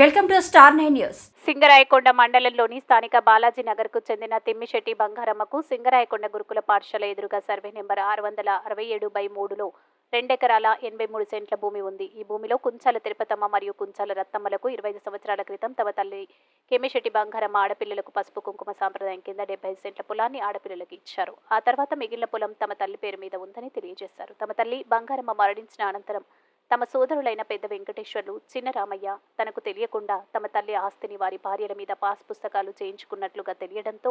Welcome to star nine news. Singarayakonda మండలంలోని స్థానిక బాలాజీ నగర్కు చెందిన తిమ్మిశెట్టి బంగారమ్మకు సింగరాయకొండ గురుకుల పాఠశాల ఎదురుగా సర్వే నెంబర్ ఆరు వందల అరవై ఏడు బై మూడులో రెండెకరాల ఎనభై మూడు సెంట్ల భూమి ఉంది. ఈ భూమిలో కుంచాల తిరుపతమ్మ మరియు కుంచాల రత్తమ్మలకు ఇరవై ఐదు సంవత్సరాల క్రితం తమ తల్లి కెమ్మిశెట్టి బంగారమ్మ ఆడపిల్లలకు పసుపు కుంకుమ సాంప్రదాయం కింద డెబ్బై సెంట్ల పొలాన్ని ఆడపిల్లలకు ఇచ్చారు. ఆ తర్వాత మిగిలిన పొలం తమ తల్లి పేరు మీద ఉందని తెలియజేశారు. తమ తల్లి బంగారమ్మ మరణించిన అనంతరం తమ సోదరులైన పెద్ద వెంకటేశ్వర్లు చిన్న రామయ్య తనకు తెలియకుండా తమ తల్లి ఆస్తిని వారి భార్యల మీద పాస్ పుస్తకాలు చేయించుకున్నట్లుగా తెలియడంతో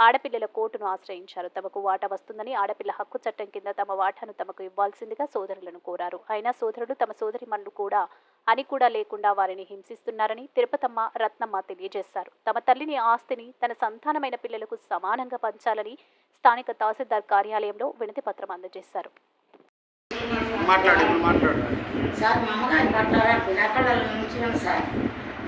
ఆడపిల్లల కోర్టును ఆశ్రయించారు. తమకు వాటా వస్తుందని ఆడపిల్ల హక్కు చట్టం కింద తమ వాటాను తమకు ఇవ్వాల్సిందిగా సోదరులను కోరారు. అయినా సోదరులు తమ సోదరి కూడా అని కూడా లేకుండా వారిని హింసిస్తున్నారని తిరుపతమ్మ రత్నమ్మ తెలియజేశారు. తమ తల్లిని ఆస్తిని తన సంతానమైన పిల్లలకు సమానంగా పంచాలని స్థానిక తహసీల్దార్ కార్యాలయంలో వినతి పత్రం అందజేశారు. మాట్లాడు మాట్లాడు. సార్ మా అమ్మగారి పట్ల ఎక్కడ నుంచి ఉంది సార్.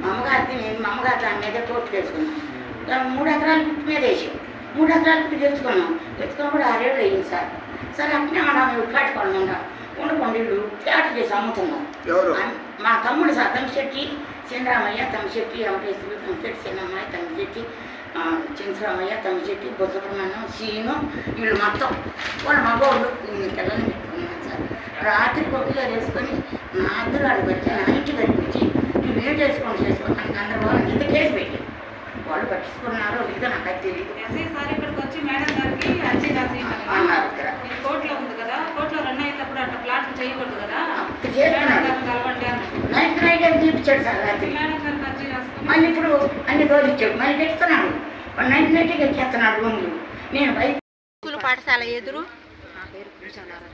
మా అమ్మగారికి నేను మా అమ్మగారి దాని మీద వేసుకున్నాను దాన్ని మూడు ఎకరాలు పుట్టి మీద వేసాం. మూడు ఎకరాలు పుట్టి తెచ్చుకున్నాం. తెచ్చుకుని కూడా ఆరేళ్ళు అయ్యింది సార్. సార్ అట్నే మనం ఉట్కాటుకోండి ఉండ ఉండకుండా ఇల్లు తేట చేసి అమ్ముతున్నాం. మా తమ్ముడు సార్ తమ్మిశెట్టి చిన్నరామయ్య తమ్మిశెట్టి వెంకటేశ్వరుడు తమ్మిశెట్టి చిన్నమ్మాయి తమ్మిశెట్టి ఆ, చింతరామయ్య తమ్మిశెట్టి బుద్ధసుబ్రహ్మణ్యం సీను వీళ్ళు మొత్తం. వాళ్ళ మగవాళ్ళు పిల్లల్ని సార్ రాత్రి కొద్దిగా వేసుకొని నా అద్దరాలు పెట్టి నా ఇంటి కనిపించి నువ్వు ఏం చేసుకొని చేసుకోవడానికి అందరూ వాళ్ళు ఇంత కేసు పెట్టి వాళ్ళు పట్టించుకున్నారో లేదో నాకు అది తెలియదు ఎస్ఐ సార్ ఇక్కడికి వచ్చి మేడం గారికి అర్జీ రాసి అన్నారు ఇక్కడ. కోర్టులో ఉంది కదా కోర్టులో రన్ అయ్యేటప్పుడు అట్లా ప్లాట్లు చేయకూడదు కదా. నైట్ నైట్ అని తీపిచ్చాడు సార్ రాత్రి? మళ్ళీ ఇప్పుడు అన్ని రోజులు ఇచ్చాడు. మళ్ళీ తెస్తున్నాడు నైట్ నైట్కి ఎక్కేస్తున్నాడు రూమ్లు. నేను బయట పాఠశాల ఎదురు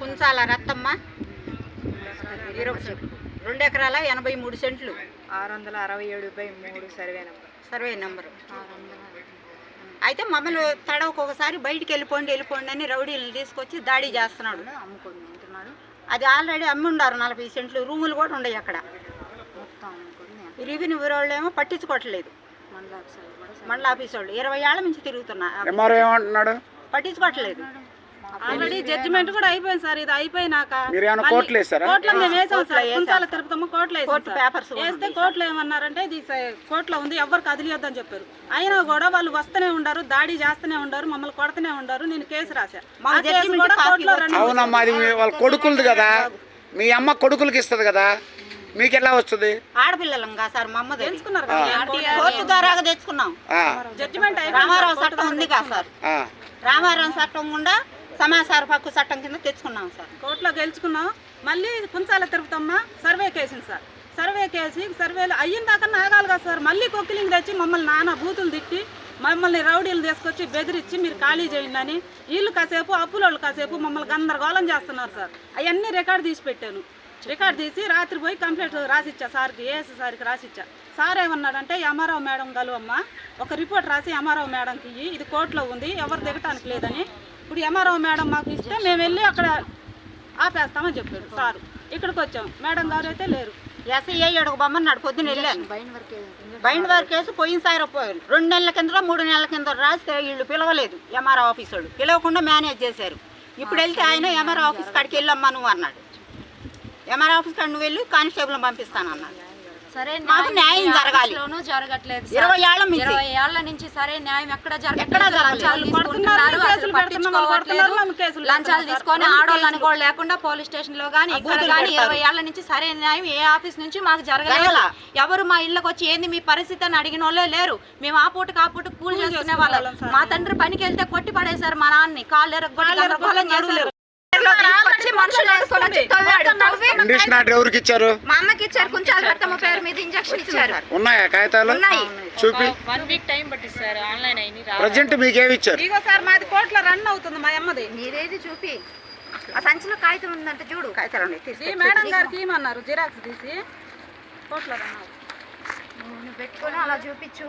కుంచాల రత్తమ్మ. ఇరవై రెండు ఎకరాల ఎనభై మూడు సెంట్లు. ఆరు వందల అరవై ఏడు బై మూడు సర్వే నెంబర్. Survey number. అయితే మమ్మల్ని తడవకు ఒకసారి బయటికి వెళ్ళిపోండి వెళ్ళిపోండి అని రౌడీలను తీసుకొచ్చి దాడి చేస్తున్నాడు. అది ఆల్రెడీ అమ్మి ఉండారు నలభై సెంట్లు రూములు కూడా ఉన్నాయి అక్కడ. రెవెన్యూ వాళ్ళు ఏమో పట్టించుకోవట్లేదు. మండల ఆఫీస్ వాళ్ళు ఇరవై ఏళ్ళ నుంచి తిరుగుతున్నా. పట్టించుకోవట్లేదు. ఆల్రెడీ జడ్జిమెంట్ కూడా అయిపోయింది సార్ ఇది అయిపోయినాక మీరు ఏమైనా మళ్ళీ కోర్టులు మేము వేసాం సార్. కుంచాల తిరుపతమ్మ కోర్టులో వేస్తే కోర్టులో ఏమన్నారంటే ఇది కోర్టులో ఉంది ఎవరు కదిలియొద్దని చెప్పారు. అయినా కూడా వాళ్ళు వస్తూనే ఉండారు దాడి చేస్తూనే ఉండారు మమ్మల్ని కొడుతూనే ఉండారు నేను కేసు రాశా మా ఆ కేసు జడ్జిమెంట్ కూడా కాపీ కోర్టులో కూడా రెండు అవునమ్మా అది మీ వాళ్ళ కొడుకులది కదా. మీ అమ్మ కొడుకులకి ఇస్తుంది కదా. మీకు ఎలా వస్తుంది ఆడపిల్లలంగా సార్ మా అమ్మ తెలుసుకున్నారు కదా కోర్టు ద్వారాగా తెచ్చుకున్నాం. జడ్జిమెంట్ రామారావు చట్టం ఉంది కదా సార్. ఆ. రామారావు చట్టం గుండా సమాచార హక్కు చట్టం కింద తెచ్చుకున్నాం సార్. కోర్టులో గెలుచుకున్నాం. మళ్ళీ కుంచాల తిరుపతమ్మ సర్వే కేసింది సార్. సర్వే కేసి సర్వేలు అయిన దాకా ఆగాలి కదా సార్. మళ్ళీ కొక్కిలింగ్ తెచ్చి మమ్మల్ని నానా బూతులు తిట్టి మమ్మల్ని రౌడీలు తీసుకొచ్చి బెదిరించి మీరు ఖాళీ చేయండి అని వీళ్ళు కాసేపు అప్పులోళ్ళు కాసేపు మమ్మల్ని గందరగోళం చేస్తున్నారు సార్. అవన్నీ రికార్డు తీసి పెట్టాను. రికార్డు తీసి రాత్రి పోయి కంప్లైంట్ రాసిచ్చా సార్కి ఏఎస్ సార్కి రాసిచ్చా. సార్ ఏమన్నాడంటే ఎంఆర్ఓ మేడం కలువమ్మ. ఒక రిపోర్ట్ రాసి ఎంఆర్ఓ మేడంకి ఇది కోర్టులో ఉంది. ఎవరు దిగటానికి లేదని ఇప్పుడు ఎంఆర్ఓ మేడం మాకు ఇస్తే మేము వెళ్ళి అక్కడ ఆపేస్తామని చెప్పాడు సారు. ఇక్కడికి వచ్చాం మేడం గారు అయితే లేరు. ఎస్ఐ అడుగు బొమ్మన్నాడు పొద్దున్న వెళ్ళాను. బయట వరకే బైండ్ వారి కేసు పోయినసారి పోయారు రెండు నెలల కింద మూడు నెలల కింద రాస్తే వీళ్ళు పిలవలేదు ఎంఆర్ఓ ఆఫీస్ వాళ్ళు. పిలవకుండా మేనేజ్ చేశారు. ఇప్పుడు వెళ్తే ఆయన ఎంఆర్ఓ ఆఫీస్ కాడికి వెళ్ళమ్మా నువ్వు అన్నాడు. ఎంఆర్ఓ ఆఫీస్ కాడ నువ్వు వెళ్ళి కానిస్టేబుల్ పంపిస్తాను అన్నాడు. సరే మాకు న్యాయం జరగాలి. జరగట్లేదు. ఇరవై నుంచి. ఇరవై ఏళ్ళ నుంచి సరే న్యాయం ఎక్కడ జరగట్లేదు. లంచాలు తీసుకొని సార్. ఆడోళ్ళని కూడా లేకుండా పోలీస్ స్టేషన్లో గానీ ఇక్కడ గానీ. ఇరవై ఏళ్ళ నుంచి సరే న్యాయం ఏ ఆఫీస్ నుంచి మాకు జరగలేదు. జరగలా. ఎవరు మా ఇళ్ళకి వచ్చి ఏంది మీ పరిస్థితి అని అడిగిన వాళ్ళే లేరు. మేము ఆ పూటకి ఆ పూట కూల్ చేసుకునే వాళ్ళం. మా తండ్రి పనికి వెళ్తే కొట్టి పడేశారు మా నాన్నని. కాళ్ళు ఎరగొట్టి చేశారు. మనుషులు ఎవరికి ఇచ్చారు మా అమ్మకి ఇచ్చారు పేరు మీద ఇంజక్షన్ ఇచ్చారు. ఉన్నాయా కాగితాలు? చూపి. One week time online present మీకు ఏమి ఇచ్చారు? ఇగో సార్ మాది కోర్టులో రన్ అవుతుంది మా అమ్మది. నీదేది చూపి. ఆ సంచిలో కాగితం ఉందంటే చూడు. కాగితాలు ఉన్నాయి. మేడం గారికి ఏమన్నారు జిరాక్స్ తీసి. కోర్టులో రన్ అవుతుంది. పెట్టుకొని అలా చూపించు.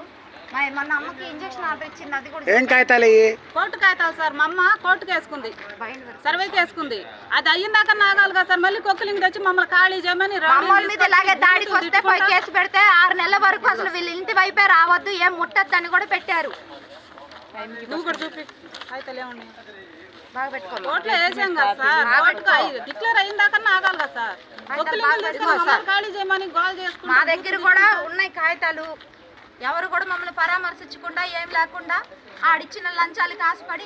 మా మొన్న అమ్మకి ఇంజక్షన్ ఆర్డర్ ఇచ్చింది అది కూడా ఏం కాగితాలు కోర్టు కాగితాలు సార్ మా అమ్మ కోర్టుకు వేసుకుంది. సర్వేకి వేసుకుంది అది అయ్యిందాక నాగాలి కదా సార్ మళ్ళీ కొక్కిలింగ్ తెచ్చి మమ్మల్ని ఖాళీ చేయమని మా మీద ఇలాగే దాడికి వస్తే పోయి కేసు పెడితే ఆరు నెలల వరకు అసలు వీళ్ళ ఇంటి వైపే రావద్దు ఏం ముట్టద్దు అని కూడా పెట్టారు. నువ్వు కూడా చూపి. కాగితాలు ఏమున్నాయి? ఓట్లు వేసాం కదా సార్. అయ్యి- డిక్లేర్ అయిన దాకా ఆగాలి కదా సార్. మమ్మల్ని ఖాళీ చేయమని గోల్ మా చేసుకుంటాం. దగ్గర కూడా ఉన్నాయి కాగితాలు. ఎవరు కూడా మమ్మల్ని పరామర్శించకుండా ఏం లేకుండా ఆడిచ్చిన లంచాలకి ఆశపడి.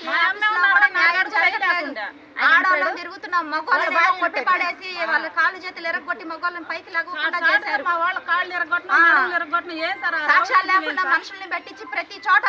ఆడవాళ్ళం తిరుగుతున్నాం మగవాళ్ళని కొట్టి పడేసి వాళ్ళ కాళ్ళు చేతులు ఎరగొట్టి మగవాళ్ళని పైకి లాగకుండా చేశారు. సాక్ష్యాలు లేకుండా? మనుషుల్ని పెట్టించి ప్రతి చోట